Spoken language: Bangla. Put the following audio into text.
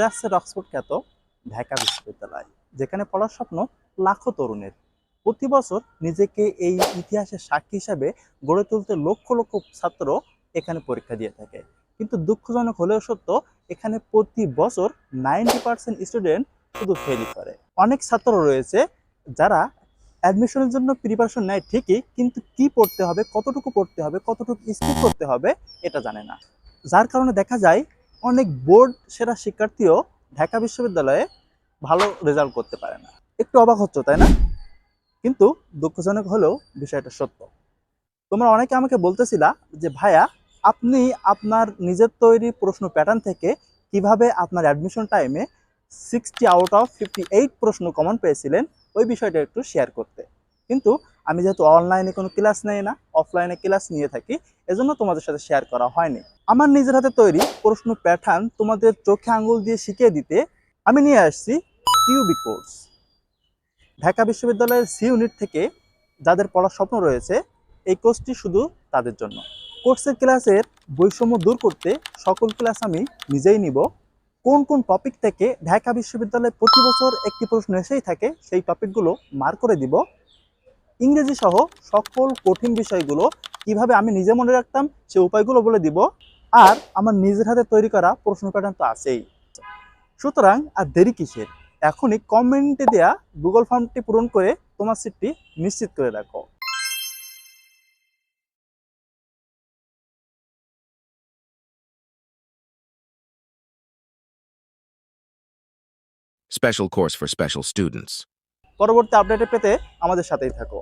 যুক্তরাষ্ট্রের অক্সফোর্ড খ্যাত ঢাকা বিশ্ববিদ্যালয়, যেখানে পড়ার স্বপ্ন লাখো তরুণের। প্রতি বছর নিজেকে এই ইতিহাসের সাক্ষী হিসাবে গড়ে তুলতে লক্ষ লক্ষ ছাত্র এখানে পরীক্ষা দিয়ে থাকে। কিন্তু দুঃখজনক হলেও সত্য, এখানে প্রতি বছর নাইনটি পার্সেন্ট স্টুডেন্ট শুধু ফেলই করে। অনেক ছাত্র রয়েছে যারা অ্যাডমিশনের জন্য প্রিপারেশন নেয় ঠিকই, কিন্তু কি পড়তে হবে, কতটুকু পড়তে হবে, কতটুকু স্কিপ করতে হবে, এটা জানে না। যার কারণে দেখা যায় অনেক বোর্ড সেরা শিক্ষার্থীও ঢাকা বিশ্ববিদ্যালয়ে ভালো রেজাল্ট করতে পারে না। একটু অবাক হচ্ছ, তাই না? কিন্তু দুঃখজনক হলেও বিষয়টা সত্য। তোমরা অনেকে আমাকে বলতেছিলা যে, ভাইয়া, আপনি আপনার নিজের তৈরি প্রশ্ন প্যাটার্ন থেকে কীভাবে আপনার অ্যাডমিশন টাইমে sixty out of fifty eight প্রশ্ন কমন পেয়েছিলেন, ওই বিষয়টা একটু শেয়ার করতে। কিন্তু আমি যেহেতু অনলাইনে কোনো ক্লাস নেই না অফলাইনে ক্লাস নিয়ে থাকি, এজন্য তোমাদের সাথে শেয়ার করা হয়নি। আমার নিজের হাতে তৈরি প্রশ্ন প্যাটার্ন তোমাদের চোখে আঙ্গুল দিয়ে শিখিয়ে দিতে আমি নিয়ে আসছি কিউবি কোর্স ঢাকা বিশ্ববিদ্যালয়ের সি ইউনিট থেকে যাদের পড়ার স্বপ্ন রয়েছে, এই কোর্সটি শুধু তাদের জন্য। কোর্সের ক্লাসের বৈষম্য দূর করতে সকল ক্লাস আমি নিজেই নিব। কোন কোন টপিক থেকে ঢাকা বিশ্ববিদ্যালয়ে প্রতি বছর একটি প্রশ্ন এসেই থাকে, সেই টপিকগুলো মার করে দিব। ইংরেজি সহ সকল কঠিন বিষয়গুলো কীভাবে আমি নিজে মনে রাখতাম, সে উপায়গুলো বলে দিব। আর আমার নিজের হাতে তৈরি করা প্রশ্ন প্যাটার্ন তো আছেই। সুতরাং আর দেরি কিসের? এখনই কমেন্টে দেয়া গুগল ফর্মটি পূরণ করে তোমার সিটটি নিশ্চিত করে রাখো। Special course for special students. পরবর্তী আপডেটে পেতে আমাদের সাথেই থাকো।